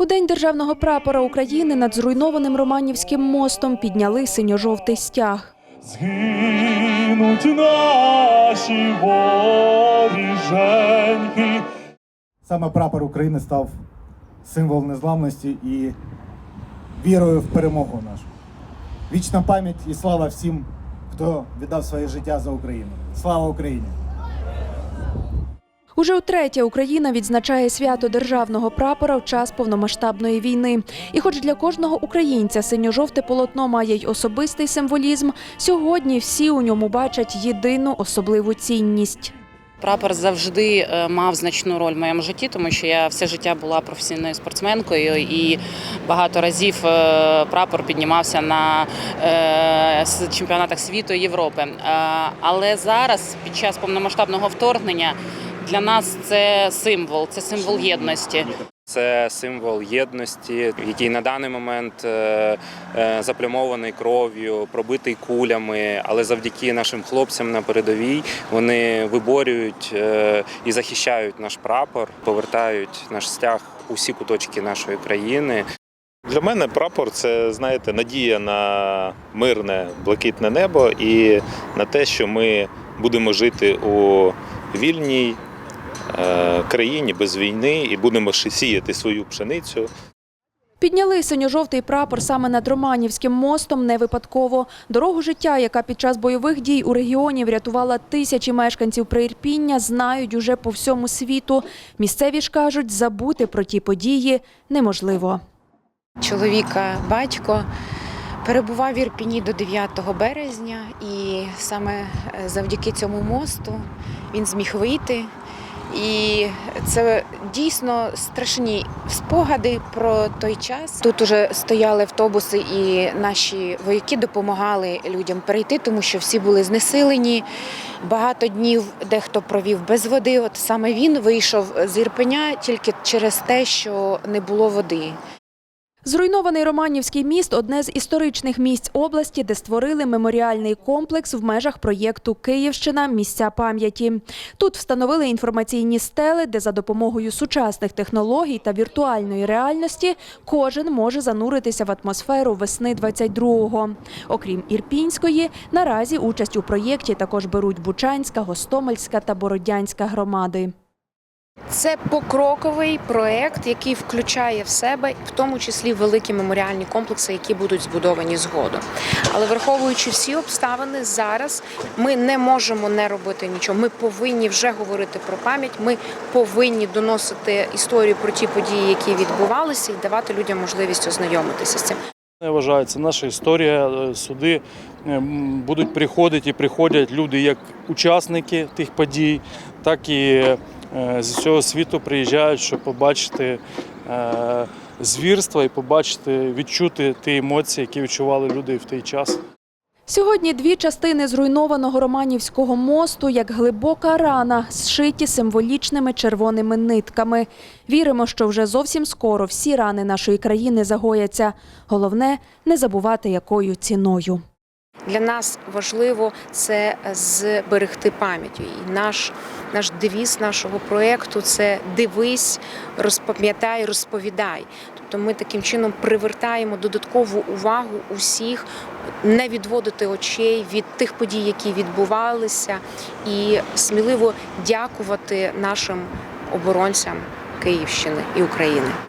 У день державного прапора України над зруйнованим Романівським мостом підняли синьо-жовтий стяг. Згинуть наші воріженьки. Саме прапор України став символ незламності і вірою в перемогу нашу. Вічна пам'ять і слава всім, хто віддав своє життя за Україну. Слава Україні! Уже втретє Україна відзначає свято державного прапора в час повномасштабної війни. І хоч для кожного українця синьо-жовте полотно має й особистий символізм, сьогодні всі у ньому бачать єдину особливу цінність. Прапор завжди е, мав значну роль в моєму житті, тому що я все життя була професійною спортсменкою, і багато разів е, прапор піднімався на е, чемпіонатах світу і Європи. Але зараз, під час повномасштабного вторгнення, для нас це символ, це символ єдності. Це символ єдності, який на даний момент е, е, заплямований кров'ю, пробитий кулями, але завдяки нашим хлопцям на передовій вони виборюють е, і захищають наш прапор, повертають наш стяг у всі куточки нашої країни. Для мене прапор це, знаєте, надія на мирне блакитне небо і на те, що ми будемо жити у вільній країні без війни і будемо ще сіяти свою пшеницю. Підняли синьо-жовтий прапор саме над Романівським мостом не випадково. Дорогу життя, яка під час бойових дій у регіоні врятувала тисячі мешканців Приірпіння, знають уже по всьому світу. Місцеві ж кажуть, забути про ті події неможливо. чоловіка батько перебував в Ірпіні до 9 березня, і саме е, завдяки цьому мосту він зміг вийти. І це дійсно страшні спогади про той час. Тут уже стояли автобуси, і наші вояки допомагали людям перейти, тому що всі були знесилені. Багато днів дехто провів без води. От саме він вийшов з Ірпеня тільки через те, що не було води. Зруйнований Романівський міст одне з історичних місць області, де створили меморіальний комплекс в межах проєкту Київщина місця пам'яті. Тут встановили інформаційні стели, де за допомогою сучасних технологій та віртуальної реальності кожен може зануритися в атмосферу весни 22-го. Окрім Ірпінської, наразі участь у проєкті також беруть Бучанська, Гостомельська та Бородянська громади. Це покроковий проект, який включає в себе в тому числі великі меморіальні комплекси, які будуть збудовані згодом. Але враховуючи всі обставини, зараз ми не можемо не робити нічого. Ми повинні вже говорити про пам'ять. Ми повинні доносити історію про ті події, які відбувалися, і давати людям можливість ознайомитися з цим. Я вважаю, це наша історія. Е, Сюди е, будуть приходити і приходять люди як учасники тих подій, так і е, з усього світу приїжджають, щоб побачити е, звірства і побачити, відчути ті емоції, які відчували люди в той час. Сьогодні дві частини зруйнованого Романівського мосту, як глибока рана, зшиті символічними червоними нитками. Віримо, що вже зовсім скоро всі рани нашої країни загояться. Головне не забувати, якою ціною. Для нас важливо це зберегти пам'ять. І наш, наш девіз нашого проєкту це дивись, розпам'ятай, розповідай. Тобто ми таким чином привертаємо додаткову увагу усіх, не відводити очей від тих подій, які відбувалися, і сміливо дякувати нашим оборонцям Київщини і України.